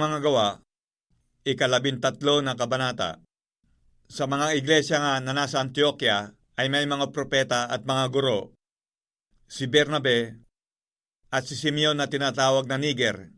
mga gawa, ikalabintatlo na kabanata. Sa mga iglesia nga na nasa Antioquia ay may mga propeta at mga guro. Si Bernabe at si Simeon na tinatawag na Niger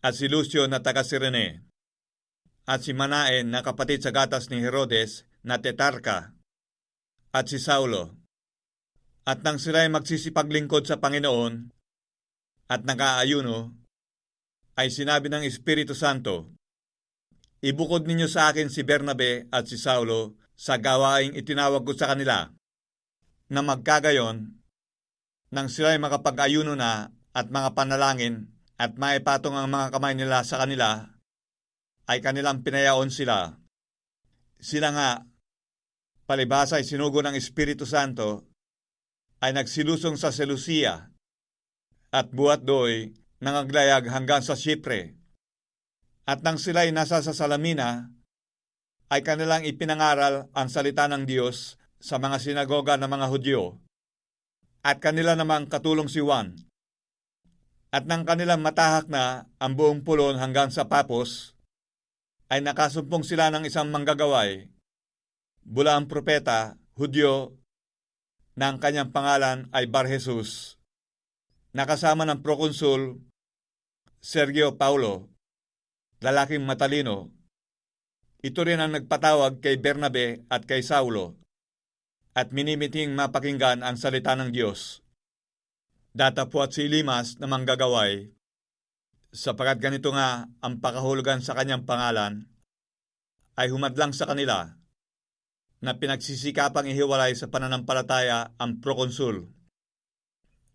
at si Lucio na taga Sirene at si Manaen na kapatid sa gatas ni Herodes na Tetarka at si Saulo. At nang sila ay magsisipaglingkod sa Panginoon at nag-aayuno, ay sinabi ng Espiritu Santo, Ibukod ninyo sa akin si Bernabe at si Saulo sa gawaing itinawag ko sa kanila, na magkagayon, nang sila ay makapag-ayuno na at mga panalangin at maipatong ang mga kamay nila sa kanila, ay kanilang pinayaon sila. Sila nga, palibasa ay sinugo ng Espiritu Santo, ay nagsilusong sa Seleucia at buhat doy nangaglayag hanggang sa Sipre. At nang sila'y nasa sa Salamina, ay kanilang ipinangaral ang salita ng Diyos sa mga sinagoga ng mga Hudyo. At kanila namang katulong si Juan. At nang kanilang matahak na ang buong pulon hanggang sa Papos, ay nakasumpong sila ng isang manggagaway, bula ang propeta, Hudyo, na ang kanyang pangalan ay Bar Jesus, nakasama ng prokonsul Sergio Paulo, lalaking matalino. Ito rin ang nagpatawag kay Bernabe at kay Saulo at minimiting mapakinggan ang salita ng Diyos. Datapwat si Limas na manggagaway sapagat ganito nga ang pakahulugan sa kanyang pangalan ay humadlang sa kanila na pinagsisikapang ihiwalay sa pananampalataya ang prokonsul.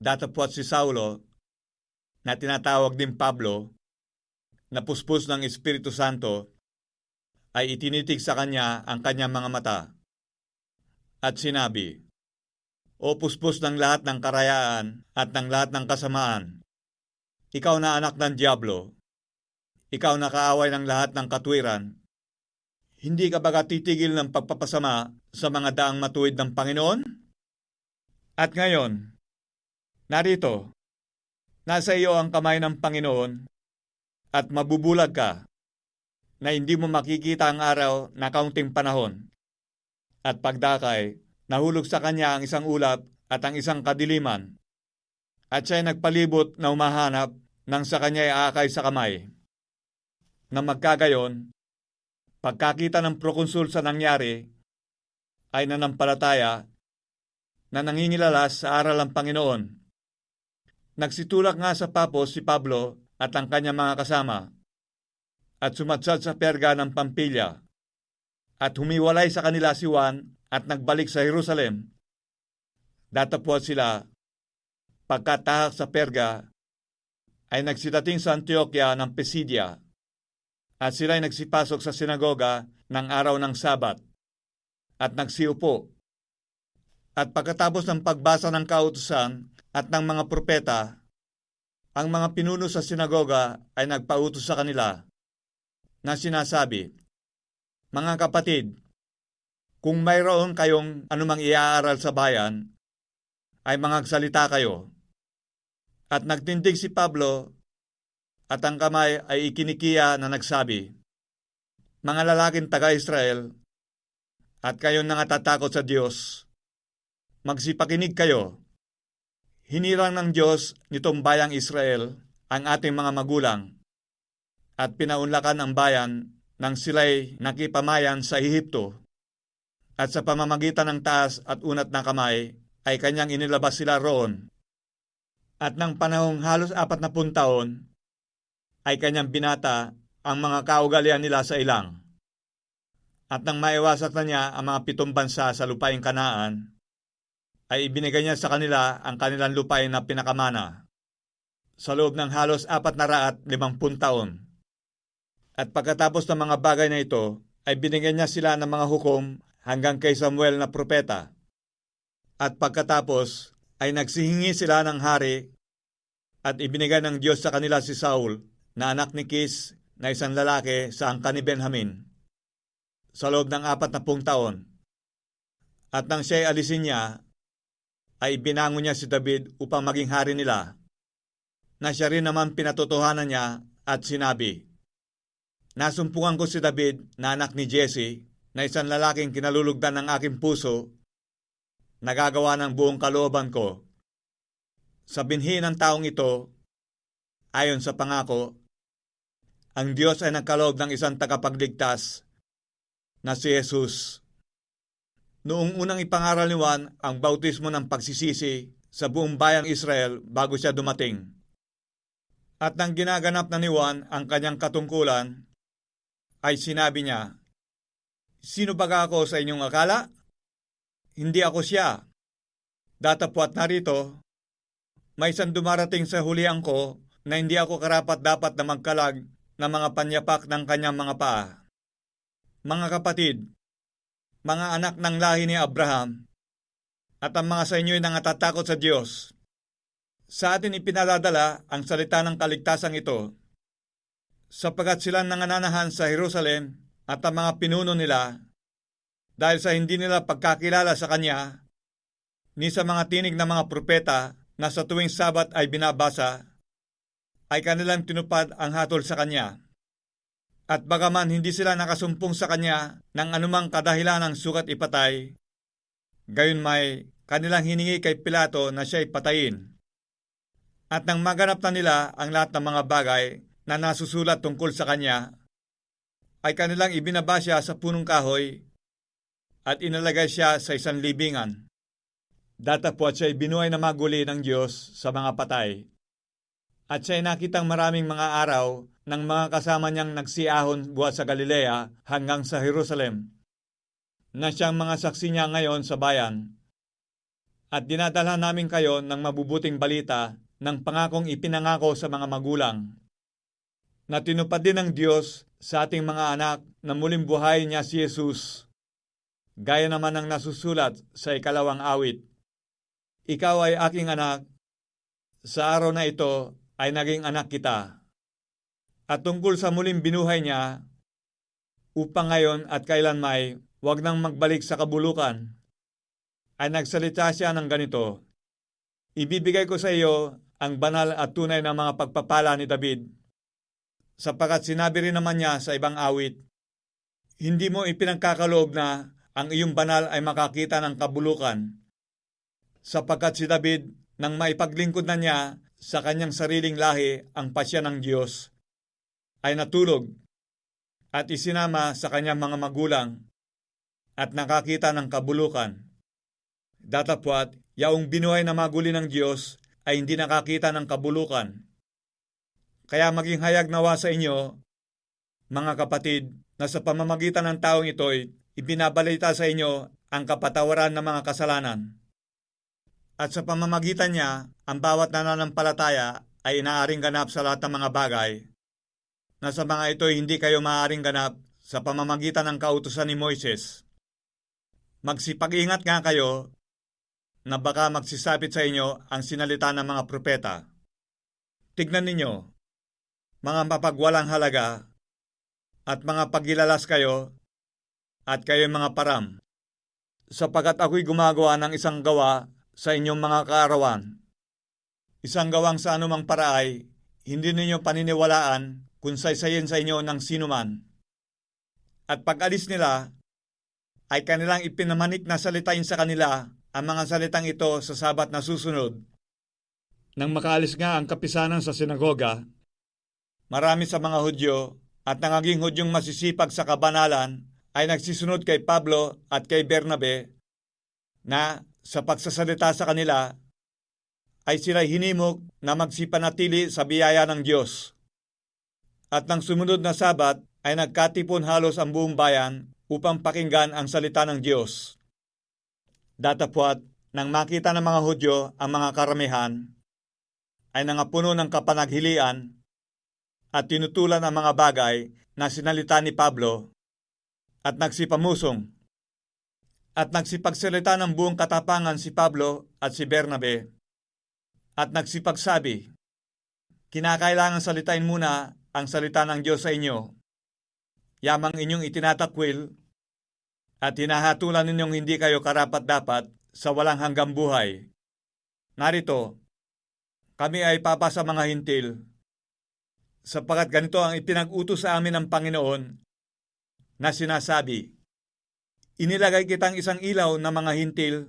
Datapwat si Saulo na tinatawag din Pablo na puspos ng Espiritu Santo ay itinitig sa kanya ang kanyang mga mata at sinabi, O puspos ng lahat ng karayaan at ng lahat ng kasamaan, ikaw na anak ng Diablo, ikaw na kaaway ng lahat ng katwiran, hindi ka baga titigil ng pagpapasama sa mga daang matuwid ng Panginoon? At ngayon, narito, nasa iyo ang kamay ng Panginoon at mabubulag ka na hindi mo makikita ang araw na kaunting panahon. At pagdakay, nahulog sa kanya ang isang ulap at ang isang kadiliman. At siya'y nagpalibot na umahanap nang sa kanya ay aakay sa kamay. Na magkagayon, pagkakita ng prokonsul sa nangyari, ay nanampalataya na nangingilalas sa aral ng Panginoon. Nagsitulak nga sa papos si Pablo at ang kanyang mga kasama. At sumadsad sa perga ng Pampilya at humiwalay sa kanila si Juan at nagbalik sa Jerusalem. Datapwat sila. Pagkatahak sa perga ay nagsitating sa Antioquia ng Pisidia. At sila ay nagsipasok sa sinagoga ng araw ng Sabat. At nagsiupo. At pagkatapos ng pagbasa ng kautusan at ng mga propeta, ang mga pinuno sa sinagoga ay nagpautos sa kanila na sinasabi, Mga kapatid, kung mayroon kayong anumang iaaral sa bayan, ay mangagsalita kayo. At nagtindig si Pablo at ang kamay ay ikinikiya na nagsabi, Mga lalaking taga-Israel, at kayo nangatatakot sa Diyos, magsipakinig kayo Hinirang ng Diyos nitong bayang Israel ang ating mga magulang at pinaunlakan ang bayan nang sila'y nakipamayan sa Ehipto at sa pamamagitan ng taas at unat na kamay ay kanyang inilabas sila roon. At ng panahong halos apat na taon ay kanyang binata ang mga kaugalian nila sa ilang. At nang maiwasak na niya ang mga pitong bansa sa lupaing kanaan, ay ibinigay niya sa kanila ang kanilang lupain na pinakamana sa loob ng halos apat na raat limampun taon. At pagkatapos ng mga bagay na ito, ay binigyan niya sila ng mga hukom hanggang kay Samuel na propeta. At pagkatapos, ay nagsihingi sila ng hari at ibinigay ng Diyos sa kanila si Saul na anak ni Kis na isang lalaki sa angka ni Benjamin sa loob ng apat na pung taon. At nang siya'y alisin niya, ay binangon niya si David upang maging hari nila, na siya rin naman pinatotohanan niya at sinabi, nasumpungan ko si David na anak ni Jesse na isang lalaking kinalulugdan ng aking puso, nagagawa ng buong kalooban ko. Sa binhi ng taong ito, ayon sa pangako, ang Diyos ay nagkaloob ng isang tagapagligtas na si Jesus. Noong unang ipangaral ni Juan ang bautismo ng pagsisisi sa buong bayang Israel bago siya dumating. At nang ginaganap na ni Juan ang kanyang katungkulan, ay sinabi niya, Sino baga ako sa inyong akala? Hindi ako siya. Datapwat narito, may isang dumarating sa huliang ko na hindi ako karapat dapat na magkalag ng mga panyapak ng kanyang mga paa. Mga kapatid, mga anak ng lahi ni Abraham, at ang mga sa inyo'y nangatatakot sa Diyos, sa atin ipinadadala ang salita ng kaligtasan ito, sapagat sila nangananahan sa Jerusalem at ang mga pinuno nila dahil sa hindi nila pagkakilala sa Kanya ni sa mga tinig ng mga propeta na sa tuwing sabat ay binabasa, ay kanilang tinupad ang hatol sa Kanya. At bagaman hindi sila nakasumpong sa Kanya ng anumang kadahilan ng sukat ipatay, gayon may kanilang hiningi kay Pilato na siya'y patayin. At nang maganap na nila ang lahat ng mga bagay na nasusulat tungkol sa Kanya, ay kanilang ibinaba siya sa punong kahoy at inalagay siya sa isang libingan. Datapwat siya binuhay na maguli ng Diyos sa mga patay. At siya nakitang maraming mga araw ng mga kasama niyang nagsiahon buhat sa Galilea hanggang sa Jerusalem, na siyang mga saksi niya ngayon sa bayan. At dinadala namin kayo ng mabubuting balita ng pangakong ipinangako sa mga magulang na tinupad din ng Diyos sa ating mga anak na muling buhay niya si Jesus. Gaya naman ng nasusulat sa ikalawang awit. Ikaw ay aking anak, sa araw na ito ay naging anak kita. At tungkol sa muling binuhay niya, upang ngayon at kailan may wag nang magbalik sa kabulukan, ay nagsalita siya ng ganito, Ibibigay ko sa iyo ang banal at tunay na mga pagpapala ni David Sapagat sinabi rin naman niya sa ibang awit, Hindi mo ipinagkakaloob na ang iyong banal ay makakita ng kabulukan. Sapagkat si David, nang maipaglingkod na niya sa kanyang sariling lahi ang pasya ng Diyos, ay natulog at isinama sa kanyang mga magulang at nakakita ng kabulukan. Datapwat, yaong binuhay na maguli ng Diyos ay hindi nakakita ng kabulukan kaya maging hayag nawa sa inyo, mga kapatid, na sa pamamagitan ng taong ito'y ibinabalita sa inyo ang kapatawaran ng mga kasalanan. At sa pamamagitan niya, ang bawat nananampalataya ay inaaring ganap sa lahat ng mga bagay, na sa mga ito'y hindi kayo maaaring ganap sa pamamagitan ng kautusan ni Moises. Magsipag-ingat nga kayo na baka magsisapit sa inyo ang sinalita ng mga propeta. Tignan ninyo, mga mapagwalang halaga, at mga pagilalas kayo, at kayo mga param, sapagat ako'y gumagawa ng isang gawa sa inyong mga kaarawan. Isang gawang sa anumang paraay, hindi ninyo paniniwalaan kung saysayin sa inyo ng sinuman. At pag alis nila, ay kanilang ipinamanik na salitain sa kanila ang mga salitang ito sa sabat na susunod. Nang makaalis nga ang kapisanan sa sinagoga, Marami sa mga Hudyo at nangaging Hudyong masisipag sa kabanalan ay nagsisunod kay Pablo at kay Bernabe na sa pagsasalita sa kanila ay sila hinimok na magsipanatili sa biyaya ng Diyos. At nang sumunod na sabat ay nagkatipon halos ang buong bayan upang pakinggan ang salita ng Diyos. Datapwat, nang makita ng mga Hudyo ang mga karamihan, ay nangapuno ng kapanaghilian at tinutulan ang mga bagay na sinalita ni Pablo at nagsipamusong. At nagsipagsalita ng buong katapangan si Pablo at si Bernabe at nagsipagsabi, Kinakailangan salitain muna ang salita ng Diyos sa inyo. Yamang inyong itinatakwil at hinahatulan ninyong hindi kayo karapat-dapat sa walang hanggang buhay. Narito, kami ay papa sa mga hintil Sapagat ganito ang ipinag-utos sa amin ng Panginoon na sinasabi, Inilagay kitang isang ilaw na mga hintil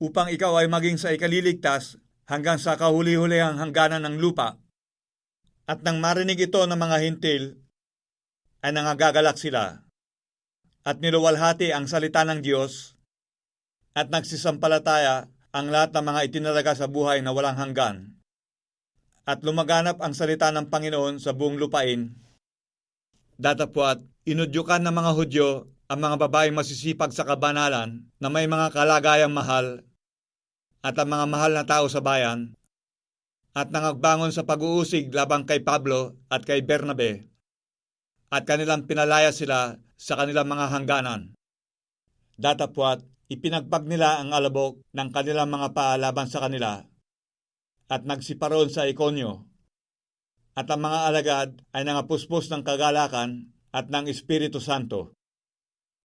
upang ikaw ay maging sa ikaliligtas hanggang sa kahuli-hulihang hangganan ng lupa. At nang marinig ito ng mga hintil, ay nangagagalak sila at niluwalhati ang salita ng Diyos at nagsisampalataya ang lahat ng mga itinalaga sa buhay na walang hanggan. At lumaganap ang salita ng Panginoon sa buong lupain. Datapwat, inudyukan ng mga Hudyo ang mga babaeng masisipag sa kabanalan na may mga kalagayang mahal at ang mga mahal na tao sa bayan at nangagbangon sa pag-uusig labang kay Pablo at kay Bernabe at kanilang pinalaya sila sa kanilang mga hangganan. Datapwat, ipinagpag nila ang alabok ng kanilang mga paalaban sa kanila at nagsiparoon sa ikonyo. At ang mga alagad ay nangapuspos ng kagalakan at ng Espiritu Santo.